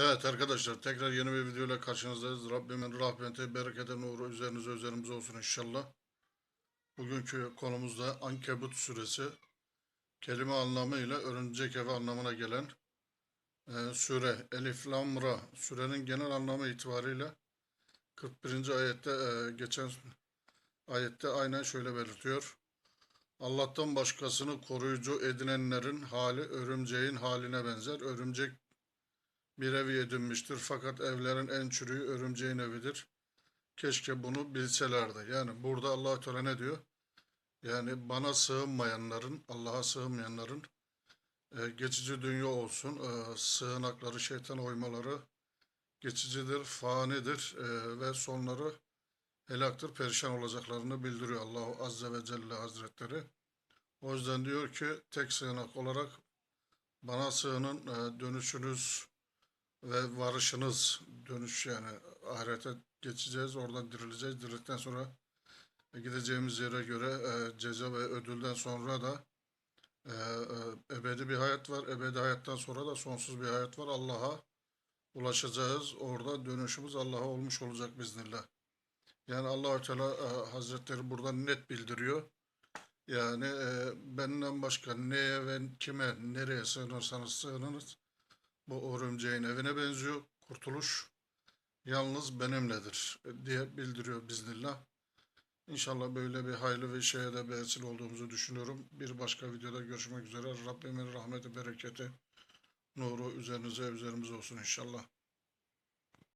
Evet arkadaşlar tekrar yeni bir videoyla karşınızdayız. Rabbimin rahmeti, bereketi, nuru üzerinize üzerimize olsun inşallah. Bugünkü konumuzda Ankebut suresi kelime anlamıyla örümcek evi anlamına gelen e, sure Elif Lam Ra surenin genel anlamı itibariyle 41. ayette e, geçen ayette aynen şöyle belirtiyor. Allah'tan başkasını koruyucu edinenlerin hali örümceğin haline benzer. Örümcek bir evi edinmiştir. Fakat evlerin en çürüğü örümceğin evidir. Keşke bunu bilselerdi. Yani burada allah Teala ne diyor? Yani bana sığınmayanların, Allah'a sığınmayanların e, geçici dünya olsun, e, sığınakları, şeytan oymaları geçicidir, fanidir e, ve sonları helaktır, perişan olacaklarını bildiriyor Allahu Azze ve Celle Hazretleri. O yüzden diyor ki tek sığınak olarak bana sığının e, dönüşünüz ve varışınız dönüş yani ahirete geçeceğiz oradan dirileceğiz. Dirildikten sonra gideceğimiz yere göre e, ceza ve ödülden sonra da e, e, ebedi bir hayat var. Ebedi hayattan sonra da sonsuz bir hayat var. Allah'a ulaşacağız. Orada dönüşümüz Allah'a olmuş olacak biiznillah yani Allahü Teala e, Hazretleri buradan net bildiriyor. Yani e, benden başka neye ve kime nereye sığınırsanız sığınınız bu örümceğin evine benziyor. Kurtuluş yalnız benimledir e, diye bildiriyor biznillah. İnşallah böyle bir hayırlı bir şeye de vesile olduğumuzu düşünüyorum. Bir başka videoda görüşmek üzere. Rabbimin rahmeti, bereketi, nuru üzerinize, üzerimize olsun inşallah.